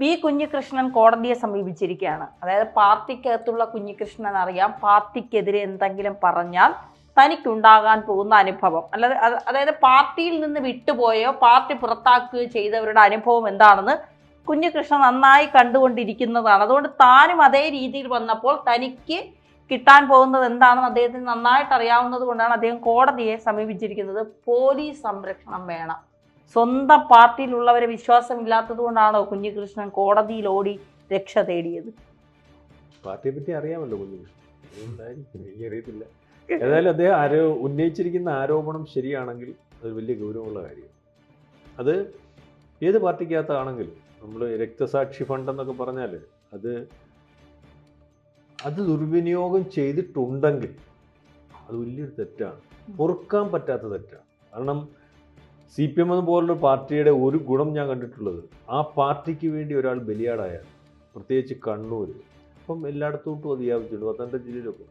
V Kunhikrishnan കോടതിയെ സമീപിച്ചിരിക്കുകയാണ്. അതായത് പാർട്ടിക്കകത്തുള്ള കുഞ്ഞികൃഷ്ണൻ അറിയാം പാർട്ടിക്കെതിരെ എന്തെങ്കിലും പറഞ്ഞാൽ തനിക്കുണ്ടാകാൻ പോകുന്ന അനുഭവം. അല്ലാതെ അതായത് പാർട്ടിയിൽ നിന്ന് വിട്ടുപോയോ പാർട്ടി പുറത്താക്കുകയോ ചെയ്തവരുടെ അനുഭവം എന്താണെന്ന് കുഞ്ഞികൃഷ്ണൻ നന്നായി കണ്ടുകൊണ്ടിരിക്കുന്നതാണ്. അതുകൊണ്ട് താനും അതേ രീതിയിൽ വന്നപ്പോൾ തനിക്ക് കിട്ടാൻ പോകുന്നത് എന്താണെന്ന് അദ്ദേഹത്തിന് നന്നായിട്ട് അറിയാവുന്നത് കൊണ്ടാണ് അദ്ദേഹം കോടതിയെ സമീപിച്ചിരിക്കുന്നത്. പോലീസ് സംരക്ഷണം വേണം. സ്വന്തം പാർട്ടിയിലുള്ളവരെ വിശ്വാസമില്ലാത്തത് കൊണ്ടാണോ കുഞ്ഞികൃഷ്ണൻ കോടതിയിൽ ഓടി രക്ഷ തേടിയത്? പാർട്ടിയെ പറ്റി അറിയാമല്ലോ ഏതായാലും അദ്ദേഹം ആരോ ഉന്നയിച്ചിരിക്കുന്ന ആരോപണം ശരിയാണെങ്കിൽ അത് വലിയ ഗൗരവമുള്ള കാര്യം അത് ഏത് പാർട്ടിക്കകത്താണെങ്കിലും നമ്മൾ രക്തസാക്ഷി ഫണ്ട് എന്നൊക്കെ പറഞ്ഞാൽ അത് അത് ദുർവിനിയോഗം ചെയ്തിട്ടുണ്ടെങ്കിൽ അത് വലിയൊരു തെറ്റാണ്. പൊറുക്കാൻ പറ്റാത്ത തെറ്റാണ്. കാരണം സി പി എം എന്ന് പോലുള്ള പാർട്ടിയുടെ ഒരു ഗുണം ഞാൻ കണ്ടിട്ടുള്ളത് ആ പാർട്ടിക്ക് വേണ്ടി ഒരാൾ ബലിയാടായാൽ പ്രത്യേകിച്ച് കണ്ണൂർ അപ്പം എല്ലായിടത്തോട്ടും അത് വ്യാപിച്ചിട്ടുണ്ട് പത്തനംതിട്ട ജില്ലയിലൊക്കെ.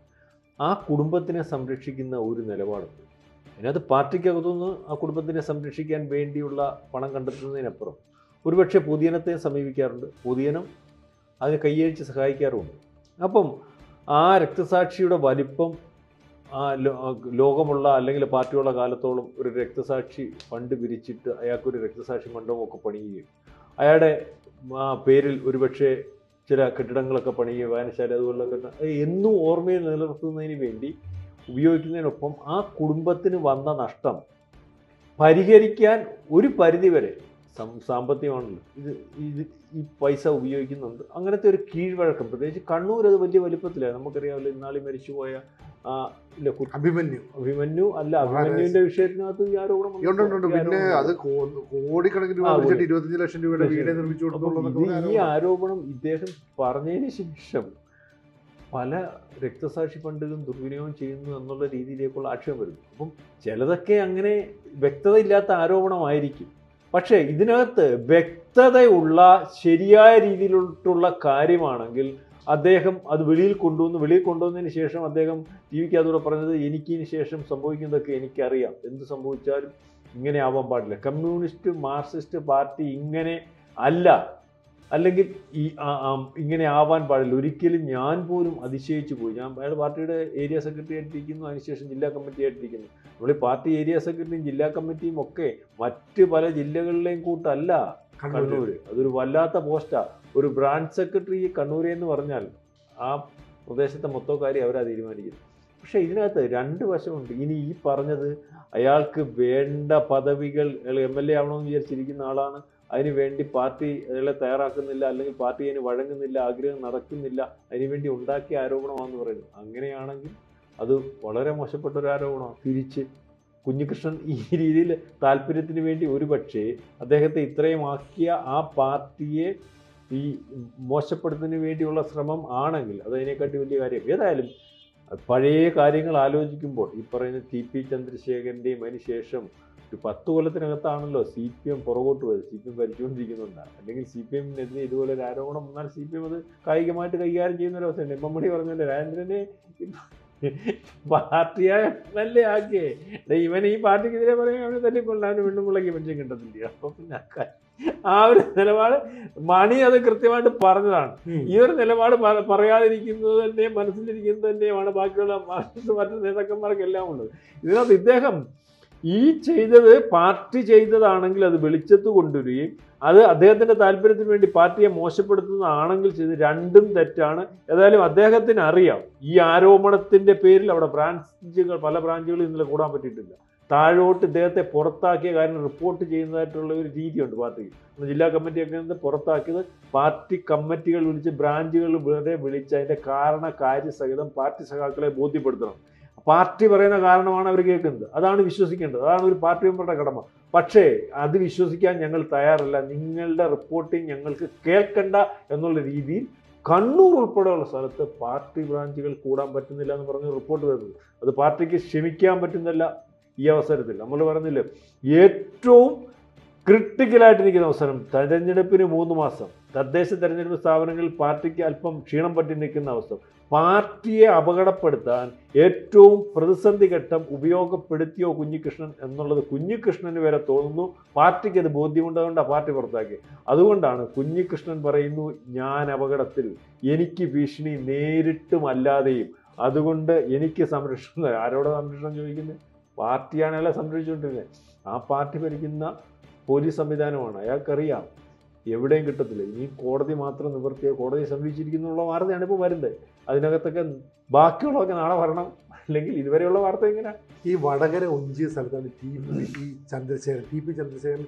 ആ കുടുംബത്തിനെ സംരക്ഷിക്കുന്ന ഒരു നിലപാടുണ്ട്. അതിനകത്ത് പാർട്ടിക്കകത്തുനിന്ന് ആ കുടുംബത്തിനെ സംരക്ഷിക്കാൻ വേണ്ടിയുള്ള പണം കണ്ടെത്തുന്നതിനപ്പുറം ഒരുപക്ഷെ പൊതുജനത്തെ സമീപിക്കാറുണ്ട്. പൊതുജനം അതിനെ കൈയഴിച്ച് സഹായിക്കാറുമുണ്ട്. അപ്പം ആ രക്തസാക്ഷിയുടെ വലിപ്പം ആ ലോകമുള്ള അല്ലെങ്കിൽ പാർട്ടിയുള്ള കാലത്തോളം ഒരു രക്തസാക്ഷി ഫണ്ട് പിരിച്ചിട്ട് അയാൾക്കൊരു രക്തസാക്ഷി മണ്ഡപമൊക്കെ പണിയുകയും. അയാളുടെ പേരിൽ ഒരുപക്ഷെ ചില കെട്ടിടങ്ങളൊക്കെ പണിയുകയും വായനശാല അതുപോലുള്ള കെട്ടിടം എന്നും ഓർമ്മയിൽ നിലനിർത്തുന്നതിന് വേണ്ടി ഉപയോഗിക്കുന്നതിനൊപ്പം ആ കുടുംബത്തിന് വന്ന നഷ്ടം പരിഹരിക്കാൻ ഒരു പരിധിവരെ സാമ്പത്തികമാണല്ലോ. ഇത് ഇത് ഈ പൈസ ഉപയോഗിക്കുന്നുണ്ട്. അങ്ങനത്തെ ഒരു കീഴ്വഴക്കം. പ്രത്യേകിച്ച് കണ്ണൂർ അത് വലിയ വലിപ്പത്തിലാണ്. നമുക്കറിയാമല്ലോ ഇന്നാളി മരിച്ചുപോയ അഭിമന്യു. അഭിമന്യു അല്ല അഭിമന്യുവിന്റെ വിഷയത്തിനകത്ത് ഈ ആരോപണം. പിന്നെ അത് കോടിക്കണക്കിന് രൂപ ഇരുപത്തഞ്ച് ലക്ഷം രൂപയുടെ വീടേ നിർമ്മിച്ചു ഒരു ഈ ആരോപണം. ഇദ്ദേഹം പറഞ്ഞതിന് ശേഷം പല രക്തസാക്ഷി ഫണ്ടുകളും ദുർവിനിയോഗം ചെയ്യുന്നു എന്നുള്ള രീതിയിലേക്കുള്ള ആക്ഷേപം വരുന്നു. അപ്പം ചിലതൊക്കെ അങ്ങനെ വ്യക്തതയില്ലാത്ത ആരോപണമായിരിക്കും. പക്ഷേ ഇതിനകത്ത് വ്യക്തതയുള്ള ശരിയായ രീതിയിലുള്ള കാര്യമാണെങ്കിൽ അദ്ദേഹം അത് വെളിയിൽ കൊണ്ടുവന്നു. വെളിയിൽ കൊണ്ടുവന്നതിന് ശേഷം അദ്ദേഹം ടി വിക്ക് അതോടെ പറഞ്ഞത് എനിക്കിന് ശേഷം സംഭവിക്കുന്നതൊക്കെ എനിക്കറിയാം. എന്ത് സംഭവിച്ചാലും ഇങ്ങനെ ആവാൻ പാടില്ല. കമ്മ്യൂണിസ്റ്റ് മാർക്സിസ്റ്റ് പാർട്ടി ഇങ്ങനെ അല്ല. അല്ലെങ്കിൽ ഈ ഇങ്ങനെ ആവാൻ പാടില്ല. ഒരിക്കലും ഞാൻ പോലും അതിശയിച്ചു പോയി. ഞാൻ അയാൾ പാർട്ടിയുടെ ഏരിയ സെക്രട്ടറി ആയിട്ടിരിക്കുന്നു. അതിനുശേഷം ജില്ലാ കമ്മിറ്റി ആയിട്ടിരിക്കുന്നു. നമ്മൾ ഈ പാർട്ടി ഏരിയ സെക്രട്ടറിയും ജില്ലാ കമ്മിറ്റിയും ഒക്കെ മറ്റ് പല ജില്ലകളിലെയും കൂട്ടല്ല. കണ്ണൂർ അതൊരു വല്ലാത്ത പോസ്റ്റാ. ഒരു ബ്രാഞ്ച് സെക്രട്ടറി കണ്ണൂർ എന്ന് പറഞ്ഞാൽ ആ പ്രദേശത്തെ മൊത്തം കാര്യം അവരാ തീരുമാനിക്കുന്നത്. പക്ഷേ ഇതിനകത്ത് രണ്ട് വശമുണ്ട്. ഇനി ഈ പറഞ്ഞത് അയാൾക്ക് വേണ്ട പദവികൾ എം എൽ എ ആവണമെന്ന് വിചാരിച്ചിരിക്കുന്ന ആളാണ്. അതിന് വേണ്ടി പാർട്ടി അയാളെ തയ്യാറാക്കുന്നില്ല അല്ലെങ്കിൽ പാർട്ടി അതിന് വഴങ്ങുന്നില്ല ആഗ്രഹം നടക്കുന്നില്ല അതിനുവേണ്ടി ഉണ്ടാക്കിയ ആരോപണമാണെന്ന് പറയുന്നത് അങ്ങനെയാണെങ്കിൽ അത് വളരെ മോശപ്പെട്ട ഒരു ആരോപണമാണ്. തിരിച്ച് കുഞ്ഞികൃഷ്ണൻ ഈ രീതിയിൽ താല്പര്യത്തിന് വേണ്ടി ഒരുപക്ഷേ അദ്ദേഹത്തെ ഇത്രയും ആക്കിയ ആ പാർട്ടിയെ ഈ മോശപ്പെടുന്നതിന് വേണ്ടിയുള്ള ശ്രമം ആണെങ്കിൽ അതതിനെക്കാട്ടി വലിയ കാര്യം. ഏതായാലും പഴയ കാര്യങ്ങൾ ആലോചിക്കുമ്പോൾ ഈ പറയുന്ന ടി പി ചന്ദ്രശേഖരന്റെയും അതിനുശേഷം ഒരു പത്ത് കൊല്ലത്തിനകത്താണല്ലോ സി പി എം പുറകോട്ട് പോയത്. സി പി എം ഭരിച്ചുകൊണ്ടിരിക്കുന്നുണ്ടാണ് അല്ലെങ്കിൽ സി പി എമ്മിനെതിരെ ഇതുപോലെ ഒരു ആരോപണം വന്നാൽ സി പി എം അത് കായികമായിട്ട് കൈകാര്യം ചെയ്യുന്ന ഒരു അവസ്ഥയുണ്ട് എം എം മണി പറഞ്ഞല്ലോ രാജേന്ദ്രനെ പാർട്ടിയായ എം ആക്കിയേ? ദേ ഇവൻ ഈ പാർട്ടിക്കെതിരെ പറയാൻ അവനെ തല്ലിക്കൊള്ളാൻ വീണ്ടും മുളകി മനുഷ്യൻ കിട്ടത്തില്ല അപ്പൊ പിന്നെ ആ ഒരു നിലപാട് മണി അത് കൃത്യമായിട്ട് പറഞ്ഞതാണ്. ഈ ഒരു നിലപാട് പറയാതിരിക്കുന്നത് തന്നെ മനസ്സിലിരിക്കുന്നത് തന്നെയാണ് ബാക്കിയുള്ള മറ്റ് മറ്റു നേതാക്കന്മാർക്കെല്ലാം ഉള്ളത്. ഇതിനകത്ത് ഇദ്ദേഹം ഈ ചെയ്തത് പാർട്ടി ചെയ്തതാണെങ്കിൽ അത് വെളിച്ചത്ത് കൊണ്ടുവരികയും അത് അദ്ദേഹത്തിന്റെ താല്പര്യത്തിന് വേണ്ടി പാർട്ടിയെ മോശപ്പെടുത്തുന്നതാണെങ്കിൽ ചെയ്ത് രണ്ടും തെറ്റാണ്. ഏതായാലും അദ്ദേഹത്തിന് അറിയാം. ഈ ആരോപണത്തിന്റെ പേരിൽ അവിടെ ബ്രാഞ്ചുകൾ പല ബ്രാഞ്ചുകളും ഇന്നലെ കൂടാൻ പറ്റിയിട്ടില്ല. താഴോട്ട് ഇദ്ദേഹത്തെ പുറത്താക്കിയ കാര്യം റിപ്പോർട്ട് ചെയ്യുന്നതായിട്ടുള്ള ഒരു രീതിയുണ്ട് അന്ന് ജില്ലാ കമ്മിറ്റിയൊക്കെ പുറത്താക്കിയത് പാർട്ടി കമ്മിറ്റികൾ വിളിച്ച് ബ്രാഞ്ചുകൾ വരെ വിളിച്ച് അതിന്റെ കാരണ കാര്യസഹിതം പാർട്ടി സഖാക്കളെ ബോധ്യപ്പെടുത്തണം. പാർട്ടി പറയുന്ന കാരണമാണ് അവർ കേൾക്കുന്നത്. അതാണ് വിശ്വസിക്കേണ്ടത്. അതാണ് ഒരു പാർട്ടി മെമ്പറുടെ കടമ. പക്ഷേ അത് വിശ്വസിക്കാൻ ഞങ്ങൾ തയ്യാറല്ല. നിങ്ങളുടെ റിപ്പോർട്ടിംഗ് ഞങ്ങൾക്ക് കേൾക്കണ്ട എന്നുള്ള രീതിയിൽ കണ്ണൂർ ഉൾപ്പെടെയുള്ള സ്ഥലത്ത് പാർട്ടി ബ്രാഞ്ചുകൾ കൂടാൻ പറ്റുന്നില്ല എന്ന് പറഞ്ഞ് റിപ്പോർട്ട് വരുന്നത് അത് പാർട്ടിക്ക് ക്ഷമിക്കാൻ പറ്റുന്നില്ല ഈ അവസരത്തിൽ. നമ്മൾ പറഞ്ഞില്ലേ ഏറ്റവും ക്രിട്ടിക്കലായിട്ടിരിക്കുന്ന അവസരം തെരഞ്ഞെടുപ്പിന് മൂന്ന് മാസം. തദ്ദേശ തെരഞ്ഞെടുപ്പ് സ്ഥാപനങ്ങളിൽ പാർട്ടിക്ക് അല്പം ക്ഷീണം പറ്റി നിൽക്കുന്ന അവസ്ഥ. പാർട്ടിയെ അപകടപ്പെടുത്താൻ ഏറ്റവും പ്രതിസന്ധി ഘട്ടം ഉപയോഗപ്പെടുത്തിയോ കുഞ്ഞികൃഷ്ണൻ എന്നുള്ളത് കുഞ്ഞികൃഷ്ണന് വരെ തോന്നുന്നു. പാർട്ടിക്ക് അത് ബോധ്യമുണ്ടതുകൊണ്ട് പാർട്ടി പുറത്താക്കി അതുകൊണ്ടാണ് കുഞ്ഞികൃഷ്ണൻ പറയുന്നു ഞാൻ അപകടത്തിൽ എനിക്ക് ഭീഷണി നേരിട്ടും അല്ലാതെയും അതുകൊണ്ട് എനിക്ക് സംരക്ഷണം ആരോട് സംരക്ഷണം ചോദിക്കുന്നത് പാർട്ടിയാണല്ലോ സംരക്ഷിച്ചുകൊണ്ടിരുന്നത് ആ പാർട്ടി ഭരിക്കുന്ന പോലീസ് സംവിധാനമാണ്. അയാൾക്കറിയാം എവിടെയും കിട്ടത്തില്ല. ഇനി കോടതി മാത്രം നിവർത്തിയ കോടതി സമീപിച്ചിരിക്കുന്നുള്ള വാർത്തയാണ് ഇപ്പോൾ വരുന്നത്. അതിനകത്തൊക്കെ ബാക്കിയുള്ളതൊക്കെ നാളെ വരണം. അല്ലെങ്കിൽ ഇതുവരെയുള്ള വാർത്ത എങ്ങനെയാ? ഈ വടകര ഒഞ്ചിയ സ്ഥലത്താണ് T P Chandrasekharan T P Chandrasekharan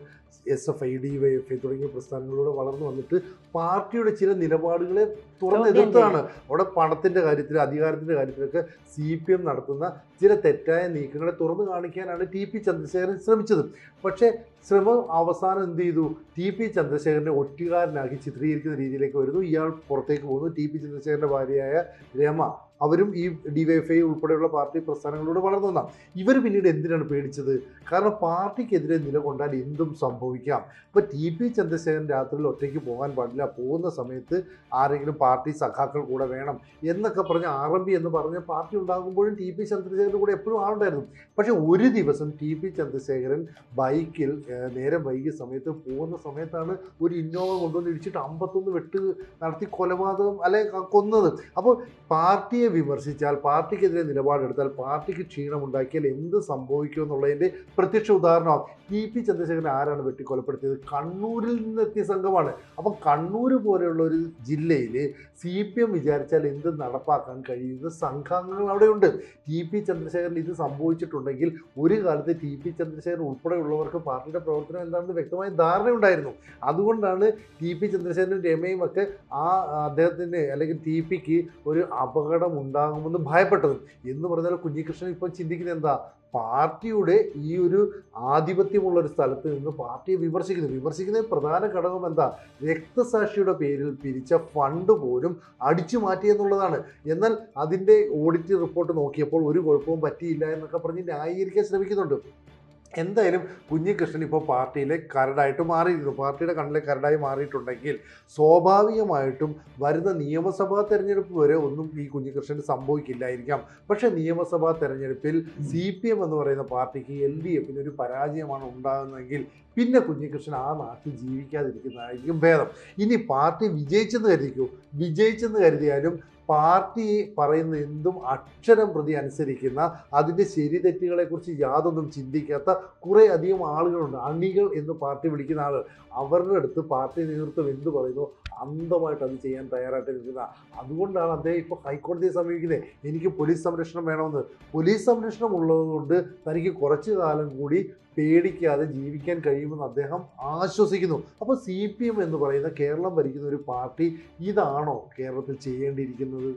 S F I D Y F I തുടങ്ങിയ പ്രസ്ഥാനങ്ങളിലൂടെ വളർന്നു വന്നിട്ട് പാർട്ടിയുടെ ചില നിലപാടുകളെ തുറന്ന് ചോദ്യം എതിർത്താണ്. അവിടെ പണത്തിന്റെ കാര്യത്തിൽ അധികാരത്തിന്റെ കാര്യത്തിലൊക്കെ സി പി എം നടത്തുന്ന ചില തെറ്റായ നീക്കങ്ങളെ തുറന്നു കാണിക്കാനാണ് ടി പി ചന്ദ്രശേഖരൻ ശ്രമിച്ചത്. പക്ഷേ ശ്രമം അവസാനം എന്ത് ചെയ്തു? ടി പി ചന്ദ്രശേഖരനെ ഒറ്റുകാരനാക്കി ചിത്രീകരിക്കുന്ന രീതിയിലേക്ക് വരുന്നു. ഇയാൾ പുറത്തേക്ക് പോകുന്നു. ടി പി ചന്ദ്രശേഖരന്റെ ഭാര്യയായ രമ അവരും ഈ ഡിവൈഎഫ്ഐ ഉൾപ്പെടെയുള്ള പാർട്ടി പ്രസ്ഥാനങ്ങളിലൂടെ വളർന്നു വന്നാൽ ഇവർ പിന്നീട് എന്തിനാണ് പേടിച്ചത്? കാരണം പാർട്ടിക്കെതിരെ നിലകൊണ്ടാൽ എന്തും സംഭവിക്കാം. ഇപ്പോൾ ടി പി ചന്ദ്രശേഖരൻ രാത്രിയിൽ ഒറ്റയ്ക്ക് പോകാൻ പാടില്ല. പോകുന്ന സമയത്ത് ആരെങ്കിലും പാർട്ടി സഖാക്കൾ കൂടെ വേണം എന്നൊക്കെ പറഞ്ഞ് ആർ എം പി എന്ന് പറഞ്ഞ പാർട്ടി ഉണ്ടാകുമ്പോഴും ടി പി ചന്ദ്രശേഖരൻ കൂടെ എപ്പോഴും ആളുണ്ടായിരുന്നു. പക്ഷേ ഒരു ദിവസം ടി പി ചന്ദ്രശേഖരൻ ബൈക്കിൽ നേരം വൈകിയ സമയത്ത് പോകുന്ന സമയത്താണ് ഒരു ഇന്നോവ കൊണ്ടുവന്ന് ഇടിച്ചിട്ട് അമ്പത്തൊന്ന് വെട്ട് നടത്തി കൊലപാതകം അല്ലെ കൊന്നത്. അപ്പോൾ പാർട്ടിയെ വിമർശിച്ചാൽ പാർട്ടിക്കെതിരെ നിലപാടെടുത്താൽ പാർട്ടിക്ക് ക്ഷീണമുണ്ടാക്കിയാൽ എന്ത് സംഭവിക്കും എന്നുള്ളതിന്റെ പ്രത്യക്ഷ ഉദാഹരണം ടി പി ചന്ദ്രശേഖരൻ ആരാണ് വെട്ടിക്കൊലപ്പെടുത്തിയത്? കണ്ണൂരിൽ നിന്നെത്തിയ സംഘമാണ്. അപ്പം കണ്ണൂർ പോലെയുള്ള ഒരു ജില്ലയിൽ സി പി എം വിചാരിച്ചാൽ എന്ത് നടപ്പാക്കാൻ കഴിയുന്ന സംഘാംഗങ്ങൾ അവിടെയുണ്ട്. ടി പി ചന്ദ്രശേഖരൻ ഇത് സംഭവിച്ചിട്ടുണ്ടെങ്കിൽ ഒരു കാലത്ത് ടി പി ചന്ദ്രശേഖരൻ ഉൾപ്പെടെയുള്ളവർക്ക് പാർട്ടിയുടെ പ്രവർത്തനം എന്താണെന്ന് വ്യക്തമായ ധാരണയുണ്ടായിരുന്നു. അതുകൊണ്ടാണ് ടി പി ചന്ദ്രശേഖരനും രമയും ഒക്കെ ആ അദ്ദേഹത്തിന് അല്ലെങ്കിൽ ടി പിക്ക് ഒരു അപകടം ഉണ്ടാകുമെന്ന് ഭയപ്പെട്ടത്. എന്ന് പറഞ്ഞാൽ കുഞ്ഞികൃഷ്ണൻ ഇപ്പോൾ ചിന്തിക്കുന്നത് എന്താ? പാർട്ടിയുടെ ഈ ഒരു ആധിപത്യമുള്ള ഒരു സ്ഥലത്ത് നിന്ന് പാർട്ടിയെ വിമർശിക്കുന്നു. വിമർശിക്കുന്ന പ്രധാന ഘടകം എന്താ? രക്തസാക്ഷിയുടെ പേരിൽ പിരിച്ച ഫണ്ട് പോലും അടിച്ചു മാറ്റി എന്നുള്ളതാണ്. എന്നാൽ അതിന്റെ ഓഡിറ്റ് റിപ്പോർട്ട് നോക്കിയപ്പോൾ ഒരു കുഴപ്പവും പറ്റിയില്ല എന്നൊക്കെ പറഞ്ഞ് ന്യായീകരിക്കാൻ ശ്രമിക്കുന്നുണ്ട്. എന്തായാലും കുഞ്ഞികൃഷ്ണൻ ഇപ്പോൾ പാർട്ടിയിലെ കരടായിട്ട് മാറിയിരുന്നു പാർട്ടിയുടെ കണ്ണിലെ കരടായി മാറിയിട്ടുണ്ടെങ്കിൽ സ്വാഭാവികമായിട്ടും വരുന്ന നിയമസഭാ തെരഞ്ഞെടുപ്പ് വരെ ഒന്നും ഈ കുഞ്ഞികൃഷ്ണന് സംഭവിക്കില്ലായിരിക്കാം. പക്ഷേ നിയമസഭാ തെരഞ്ഞെടുപ്പിൽ സി പി എം എന്ന് പറയുന്ന പാർട്ടിക്ക് എൽ ഡി എഫിന് ഒരു പരാജയമാണ് ഉണ്ടാകുന്നതെങ്കിൽ പിന്നെ കുഞ്ഞികൃഷ്ണൻ ആ നാട്ടിൽ ജീവിക്കാതിരിക്കുന്നതായിരിക്കും ഭേദം. ഇനി പാർട്ടി വിജയിച്ചെന്ന് കരുതിക്കൂ? വിജയിച്ചെന്ന് കരുതിയാലും പാർട്ടി പറയുന്ന എന്തും അക്ഷരം പ്രതി അനുസരിക്കുന്ന അതിന്റെ ശരി തെറ്റുകളെക്കുറിച്ച് യാതൊന്നും ചിന്തിക്കാത്ത കുറേ അധികം ആളുകളുണ്ട്. അണികൾ എന്ന് പാർട്ടി വിളിക്കുന്ന ആളുകൾ അവരുടെ അടുത്ത് പാർട്ടി നേതൃത്വം എന്ത് പറയുന്നു? അന്ധമായിട്ട് അത് ചെയ്യാൻ തയ്യാറായിട്ട് നിൽക്കുന്ന അതുകൊണ്ടാണ് അദ്ദേഹം ഇപ്പോൾ ഹൈക്കോടതിയെ സമീപിക്കുന്നത്. എനിക്ക് പോലീസ് സംരക്ഷണം വേണമെന്ന്. പോലീസ് സംരക്ഷണം ഉള്ളതുകൊണ്ട് തനിക്ക് കുറച്ച് കാലം കൂടി പേടിക്കാതെ ജീവിക്കാൻ കഴിയുമെന്ന് അദ്ദേഹം ആശ്വസിക്കുന്നു. അപ്പോൾ സി പി എം എന്ന് പറയുന്ന കേരളം ഭരിക്കുന്ന ഒരു പാർട്ടി ഇതാണോ കേരളത്തിൽ ചെയ്യേണ്ടിയിരിക്കുന്നത്?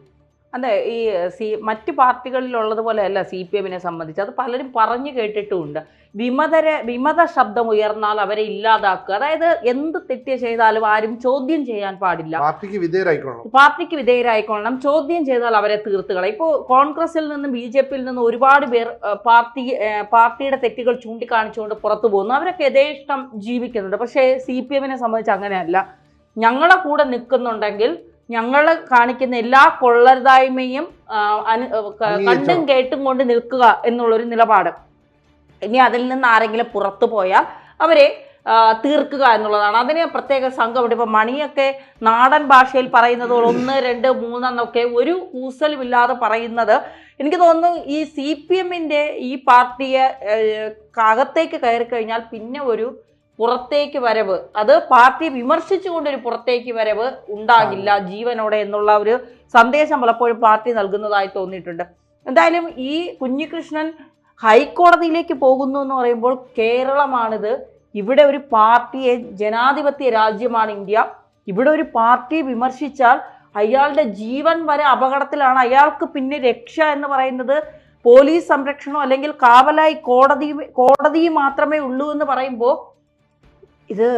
അതെ ഈ സി മറ്റ് പാർട്ടികളിലുള്ളതുപോലെ അല്ല സി പി എമ്മിനെ സംബന്ധിച്ച്. അത് പലരും പറഞ്ഞു കേട്ടിട്ടുമുണ്ട്. വിമതരെ വിമത ശബ്ദം ഉയർന്നാൽ അവരെ ഇല്ലാതാക്കുക. അതായത് എന്ത് തെറ്റ് ചെയ്താലും ആരും ചോദ്യം ചെയ്യാൻ പാടില്ല. പാർട്ടിക്ക് വിധേയരായിക്കൊള്ളണം. പാർട്ടിക്ക് വിധേയരായിക്കൊള്ളണം. ചോദ്യം ചെയ്താൽ അവരെ തീർത്തുകള ഇപ്പോൾ കോൺഗ്രസിൽ നിന്നും ബി ജെ പിയിൽ നിന്നും ഒരുപാട് പേർ പാർട്ടി പാർട്ടിയുടെ തെറ്റുകൾ ചൂണ്ടിക്കാണിച്ചുകൊണ്ട് പുറത്തു പോകുന്നു. അവരൊക്കെ യഥേഷ്ടം ജീവിക്കുന്നുണ്ട്. പക്ഷേ സി പി എമ്മിനെ സംബന്ധിച്ച് അങ്ങനെയല്ല. ഞങ്ങളെ കൂടെ നിൽക്കുന്നുണ്ടെങ്കിൽ ഞങ്ങൾ കാണിക്കുന്ന എല്ലാ കൊള്ളരുതായ്മയും അനു- കണ്ടും കേട്ടും കൊണ്ട് നിൽക്കുക എന്നുള്ളൊരു നിലപാട്. ഇനി അതിൽ നിന്ന് ആരെങ്കിലും പുറത്തു പോയാൽ അവരെ തീർക്കുക എന്നുള്ളതാണ്. അതിന് പ്രത്യേക സംഘം ഉണ്ട്. ഇപ്പം മണിയൊക്കെ നാടൻ ഭാഷയിൽ പറയുന്നത് ഒന്ന് രണ്ട് മൂന്നെന്നൊക്കെ ഒരു കൂസലുമില്ലാതെ പറയുന്നത് എനിക്ക് തോന്നുന്നു ഈ സി പി എമ്മിന്റെ ഈ പാർട്ടിയെ അകത്തേക്ക് കയറി കഴിഞ്ഞാൽ പിന്നെ ഒരു പുറത്തേക്ക് വരവ്. അത് പാർട്ടി വിമർശിച്ചുകൊണ്ടൊരു പുറത്തേക്ക് വരവ് ഉണ്ടാകില്ല ജീവനോടെ എന്നുള്ള ഒരു സന്ദേശം പലപ്പോഴും പാർട്ടി നൽകുന്നതായി തോന്നിയിട്ടുണ്ട്. എന്തായാലും ഈ കുഞ്ഞികൃഷ്ണൻ ഹൈക്കോടതിയിലേക്ക് പോകുന്നു എന്ന് പറയുമ്പോൾ കേരളമാണിത്. ഇവിടെ ഒരു പാർട്ടിയെ ജനാധിപത്യ രാജ്യമാണ് ഇന്ത്യ. ഇവിടെ ഒരു പാർട്ടി വിമർശിച്ചാൽ അയാളുടെ ജീവൻ വരെ അപകടത്തിലാണ്. അയാൾക്ക് പിന്നെ രക്ഷ എന്ന് പറയുന്നത് പോലീസ് സംരക്ഷണം അല്ലെങ്കിൽ കാവലായി കോടതി കോടതി മാത്രമേ ഉള്ളൂ എന്ന് പറയുമ്പോൾ ഇത്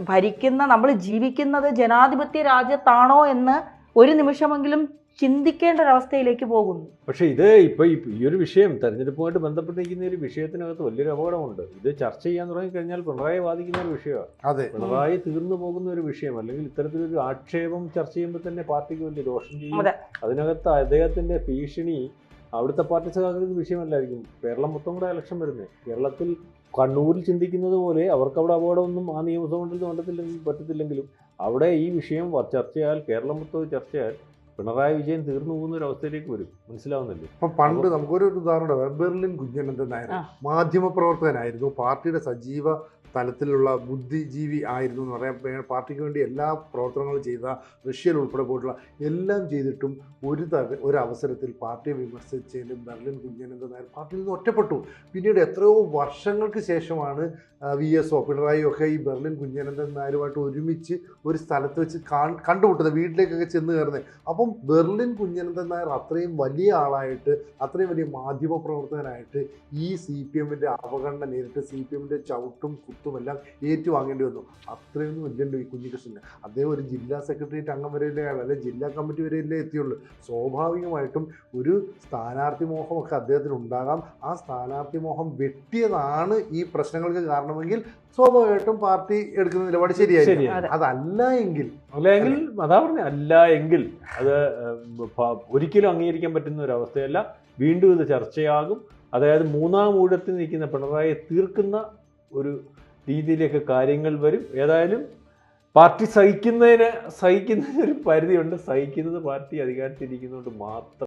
ഭരിക്കുന്ന നമ്മൾ ജീവിക്കുന്നത് ജനാധിപത്യ രാജ്യത്താണോ എന്ന് ഒരു നിമിഷമെങ്കിലും ചിന്തിക്കേണ്ട ഒരവസ്ഥയിലേക്ക് പോകുന്നു. പക്ഷേ ഇത് ഇപ്പൊ ഈ ഈ ഒരു വിഷയം തെരഞ്ഞെടുപ്പുമായിട്ട് ബന്ധപ്പെട്ടിരിക്കുന്ന ഒരു വിഷയത്തിനകത്ത് വലിയൊരു അപകടമുണ്ട്. ഇത് ചർച്ച ചെയ്യാൻ തുടങ്ങി കഴിഞ്ഞാൽ പിണറായി വാദിക്കുന്ന ഒരു വിഷയമാണ്. അതെ. പിണറായി തീർന്നു പോകുന്ന ഒരു വിഷയം അല്ലെങ്കിൽ ഇത്തരത്തിലൊരു ആക്ഷേപം ചർച്ച ചെയ്യുമ്പോൾ തന്നെ പാർട്ടിക്ക് വലിയ ദോഷം ചെയ്യും. അതിനകത്ത് അദ്ദേഹത്തിന്റെ ഭീഷണി അവിടുത്തെ പാർട്ടി സഖാക്കൾക്ക് വിഷയമല്ലായിരിക്കും. കേരളം മൊത്തം കൂടെ ഇലക്ഷൻ വരുന്നത് കേരളത്തിൽ കണ്ണൂരിൽ ചിന്തിക്കുന്നത് പോലെ അവർക്ക് അവിടെ അപകടമൊന്നും ആ നിയമസഭ മണ്ഡലത്തിൽ പറ്റത്തില്ലെങ്കിലും അവിടെ ഈ വിഷയം ചർച്ചയാൽ കേരളം മൊത്തം ചർച്ചയാൽ പിണറായി വിജയൻ തീർന്നു പോകുന്ന ഒരു അവസ്ഥയിലേക്ക് വരും. മനസ്സിലാവുന്നില്ലേ? അപ്പം പണ്ട് നമുക്കൊരു ഉദാഹരണം ബെർലിൻ കുഞ്ഞനന്ദൻ നായർ. മാധ്യമ പ്രവർത്തകനായിരുന്നു പാർട്ടിയുടെ സജീവ തലത്തിലുള്ള ബുദ്ധിജീവി ആയിരുന്നു എന്ന് പറയാം. പാർട്ടിക്ക് വേണ്ടി എല്ലാ പ്രവർത്തനങ്ങളും ചെയ്ത റഷ്യയിൽ ഉൾപ്പെടെ പോയിട്ടുള്ള എല്ലാം ചെയ്തിട്ടും ഒരു തര ഒരവസരത്തിൽ പാർട്ടിയെ വിമർശിച്ചതിലും ബെർലിൻ കുഞ്ഞനന്ദ നായർ പാർട്ടിയിൽ നിന്ന് ഒറ്റപ്പെട്ടു. പിന്നീട് എത്രയോ വർഷങ്ങൾക്ക് ശേഷമാണ് വി എസ് ഒ പിണറായി ഒക്കെ ഈ ബെർലിൻ കുഞ്ഞനന്ദൻ നായരുമായിട്ട് ഒരുമിച്ച് ഒരു സ്ഥലത്ത് വെച്ച് കണ്ടുമുട്ടുന്നത് വീട്ടിലേക്കൊക്കെ ചെന്ന് കയറുന്നത്. അപ്പം ബെർലിൻ കുഞ്ഞനന്ദൻ നായർ അത്രയും വലിയ ആളായിട്ട് അത്രയും വലിയ മാധ്യമ പ്രവർത്തകനായിട്ട് ഈ സി പി എമ്മിന്റെ അവഗണന നേരിട്ട് സി പി എമ്മിന്റെ ചവിട്ടും കുത്തും എല്ലാം ഏറ്റുവാങ്ങേണ്ടി വന്നു. അത്രയൊന്നും ഇല്ലല്ലോ ഈ കുഞ്ഞികൃഷ്ണന് അദ്ദേഹം ഒരു ജില്ലാ സെക്രട്ടേറിയറ്റ് അംഗം വരെയല്ലേ അല്ലെങ്കിൽ ജില്ലാ കമ്മിറ്റി വരെയല്ലേ എത്തിയുള്ളൂ. സ്വാഭാവികമായിട്ടും ഒരു സ്ഥാനാർത്ഥി മോഹമൊക്കെ അദ്ദേഹത്തിന് ഉണ്ടാകാം. ആ സ്ഥാനാർത്ഥി മോഹം വെട്ടിയതാണ് ഈ പ്രശ്നങ്ങൾക്ക് കാരണമെങ്കിൽ സ്വാഭാവികമായിട്ടും പാർട്ടി എടുക്കുന്ന നിലപാട് ശരിയായിരിക്കും. അതല്ല എങ്കിൽ അല്ലെങ്കിൽ അതാ പറഞ്ഞ അല്ല എങ്കിൽ അത് ഒരിക്കലും അംഗീകരിക്കാൻ പറ്റുന്ന ഒരു അവസ്ഥയല്ല. വീണ്ടും ഇത് ചർച്ചയാകും. അതായത് മൂന്നാം ഊഴത്തിൽ നിൽക്കുന്ന പിണറായിയെ തീർക്കുന്ന ഒരു രീതിയിലേക്ക് കാര്യങ്ങൾ വരും. ഏതായാലും പാർട്ടി സഹിക്കുന്നതിന് സഹിക്കുന്നതിന് ഒരു പരിധിയുണ്ട്. സഹിക്കുന്നത് പാർട്ടി അധികാരത്തിരിക്കുന്നതുകൊണ്ട് മാത്രം